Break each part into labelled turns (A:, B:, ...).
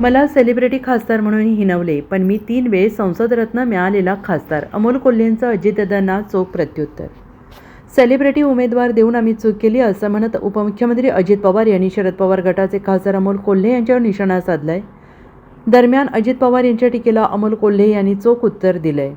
A: मला सेलिब्रिटी खासदार म्हणून हिनवले पण मी तीन वेळ संसदरत्न मिळालेला खासदार. अमोल कोल्हेंचं अजितदादांना चोख प्रत्युत्तर. सेलिब्रिटी उमेदवार देऊन आम्ही चूक केली असं म्हणत उपमुख्यमंत्री अजित पवार यांनी शरद पवार गटाचे खासदार अमोल कोल्हे यांच्यावर निशाणा साधलाय. दरम्यान अजित पवार यांच्या टीकेला अमोल कोल्हे यांनी चोख उत्तर दिलंय.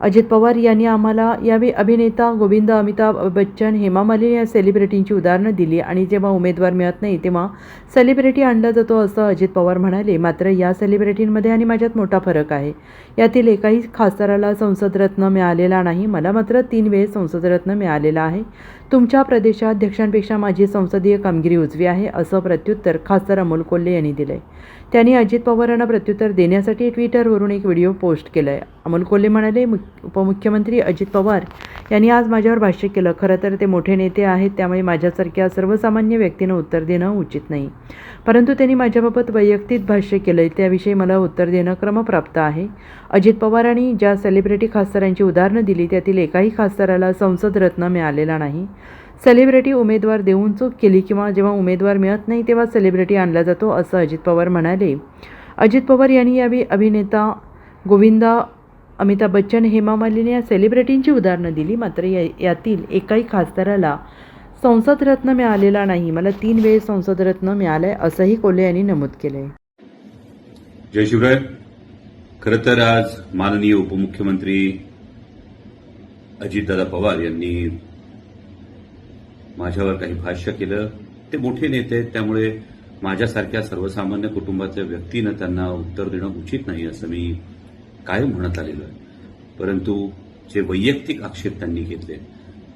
A: अजित पवार यांनी आम्हाला यावेळी अभिनेता गोविंद अमिताभ बच्चन हेमा मालिनी या सेलिब्रिटींची उदाहरणं दिली. आणि जेव्हा उमेदवार मिळत नाही तेव्हा सेलिब्रिटी आणला जातो असं अजित पवार म्हणाले. मात्र या सेलिब्रिटींमध्ये आणि माझ्यात मोठा फरक आहे. यातील एकाही खासदाराला संसदरत्न मिळालेला नाही. मला मात्र तीन वेळेस संसदरत्न मिळालेला आहे. तुमच्या प्रदेशाध्यक्षांपेक्षा माझी संसदीय कामगिरी उजवी आहे असं प्रत्युत्तर खासदार अमोल कोल्हे यांनी दिलंय. त्यांनी अजित पवारांना प्रत्युत्तर देण्यासाठी ट्विटरवरून एक व्हिडिओ पोस्ट केला आहे अमोल कोल्हे म्हणाले उपमुख्यमंत्री अजित पवार यांनी आज माझ्यावर भाष्य केलं. खरं तर ते मोठे नेते आहेत त्यामुळे माझ्यासारख्या सर्वसामान्य व्यक्तीनं उत्तर देणं उचित नाही. परंतु त्यांनी माझ्याबाबत वैयक्तिक भाष्य केलं आहे त्याविषयी मला उत्तर देणं क्रमप्राप्त आहे. अजित पवारांनी ज्या सेलिब्रिटी खासदारांची उदाहरणं दिली त्यातील एकाही खासदाराला संसदरत्न मिळालेला नाही. सेलिब्रिटी उमेदवार देऊन चूक केली किंवा जेव्हा उमेदवार मिळत नाही तेव्हा सेलिब्रिटी आणला जातो असं अजित पवार म्हणाले. अजित पवार यांनी यावेळी अभिनेता गोविंदा अमिताभ बच्चन हेमा मालिनी या सेलिब्रिटींची उदाहरणं दिली. मात्र या यातील एकाही खासदाराला संसदरत्न मिळालेला नाही. मला तीन वेळेस संसदरत्न मिळालंय असंही कोल्हे यांनी नमूद केलंय.
B: जय शिवराय. खरं तर आज माननीय उपमुख्यमंत्री अजितदादा पवार यांनी माझ्यावर काही भाष्य केलं. ते मोठे नेते आहेत त्यामुळे माझ्यासारख्या सर्वसामान्य कुटुंबातल्या व्यक्तीनं त्यांना उत्तर देणं उचित नाही असं मी कायम म्हणत आलेलो आहे? परंतु जे वैयक्तिक आक्षेप त्यांनी घेतले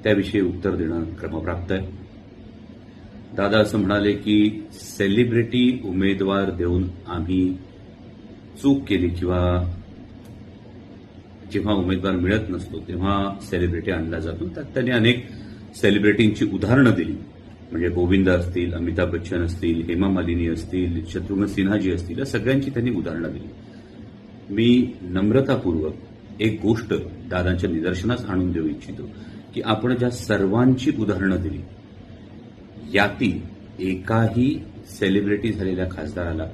B: त्याविषयी उत्तर देणं क्रमप्राप्त आहे. दादा असं म्हणाले की सेलिब्रिटी उमेदवार देऊन आम्ही चूक केली किंवा जेव्हा उमेदवार मिळत नसतो तेव्हा सेलिब्रिटी आणला जातो. त्यात त्यांनी अनेक सेलिब्रिटींची उदाहरणं दिली. म्हणजे गोविंद असतील अमिताभ बच्चन असतील हेमा मालिनी असतील शत्रुघ्न सिन्हाजी असतील या सगळ्यांची त्यांनी उदाहरणं दिली. मी नम्रतापूर्वक एक गोष्ट दादांच्या निदर्शनास आणून देऊ इच्छितो की आपण ज्या सर्वांची उदाहरणं दिली यातील एकाही सेलिब्रिटी झालेल्या खासदाराला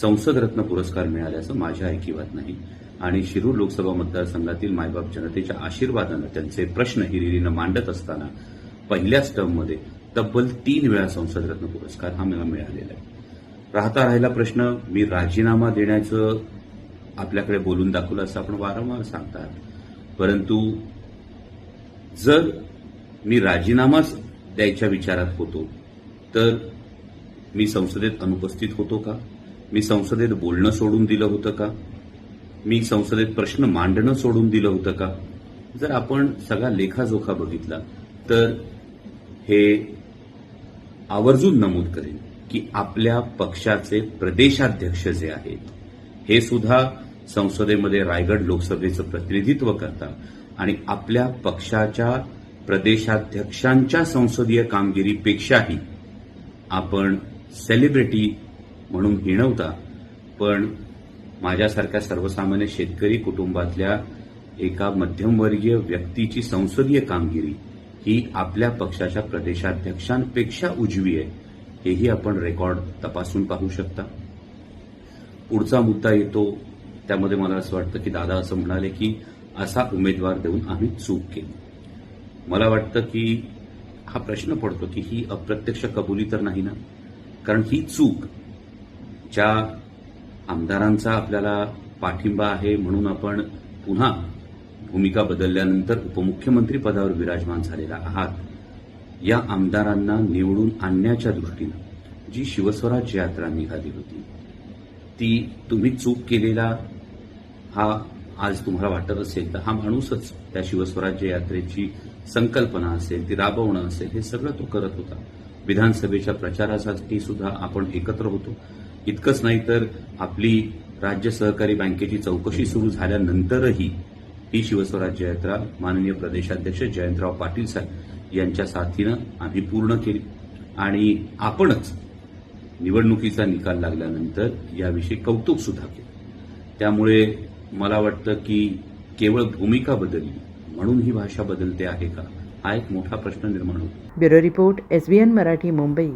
B: संसदरत्न पुरस्कार मिळाल्याचं माझ्या ऐकिवात नाही. आणि शिरूर लोकसभा मतदारसंघातील मायबाप जनतेच्या आशीर्वादानं त्यांचे प्रश्न हिरिरीनं मांडत असताना पहिल्याच टर्ममध्ये तब्बल तीन वेळा संसदरत्न पुरस्कार हा मला मिळालेला आहे. राहता राहिला प्रश्न मी राजीनामा देण्याचं आपल्याकडे बोलून दाखवलं असं आपण वारंवार सांगतात. परंतु जर मी राजीनामाच द्यायच्या विचारात होतो तर मी संसदेत अनुपस्थित होतो का? मी संसदेत बोलणं सोडून दिलं होतं का? मी संसदेत प्रश्न मांडणं सोडून दिलं होतं का? जर आपण सगळा लेखाजोखा बघितला तर हे आवर्जून नमूद करेन की आपल्या पक्षाचे प्रदेशाध्यक्ष जे आहेत हे सुद्धा संसदेमध्ये रायगड लोकसभेचं प्रतिनिधित्व करतात आणि आपल्या पक्षाच्या प्रदेशाध्यक्षांच्या संसदीय कामगिरीपेक्षाही आपण सेलिब्रिटी म्हणून हिणवता. पण माझ्यासारख्या सर्वसामान्य शेतकरी कुटुंबातल्या एका मध्यमवर्गीय व्यक्तीची संसदीय कामगिरी ही आपल्या पक्षाच्या प्रदेशाध्यक्षांपेक्षा उजवी आहे हेही आपण रेकॉर्ड तपासून पाहू शकता. पुढचा मुद्दा येतो त्यामध्ये मला असं वाटतं की दादा असं म्हणाले की असा उमेदवार देऊन आम्ही चूक केली. मला वाटतं की हा प्रश्न पडतो की ही अप्रत्यक्ष कबुली तर नाही ना? कारण ही चूक ज्या आमदारांचा आपल्याला पाठिंबा आहे म्हणून आपण पुन्हा भूमिका बदलल्यानंतर उपमुख्यमंत्री पदावर विराजमान झालेला आहात या आमदारांना निवडून आणण्याच्या दृष्टीनं जी शिवस्वराज्य यात्रा निघाली होती ती तुम्ही चूक केलेला हा आज तुम्हाला वाटत असेल तर हा माणूसच त्या शिवस्वराज्य यात्रेची संकल्पना असेल ती राबवणं असेल हे सगळं तो करत होता. विधानसभेच्या प्रचारासाठी सुद्धा आपण एकत्र होतो. इतकंच नाही तर आपली राज्य सहकारी बँकेची चौकशी सुरू झाल्यानंतरही ही शिवस्वराज्य यात्रा माननीय प्रदेशाध्यक्ष जयंतराव पाटील साहेब यांच्या साथीनं आम्ही पूर्ण केली. आणि आपणच निवडणुकीचा निकाल लागल्यानंतर याविषयी कौतुक सुद्धा केलं. त्यामुळे मला वाटतं की केवळ भूमिका बदलली म्हणून ही भाषा बदलते आहे का? हा एक मोठा प्रश्न निर्माण होतो.
A: Bureau report SBN Marathi Mumbai.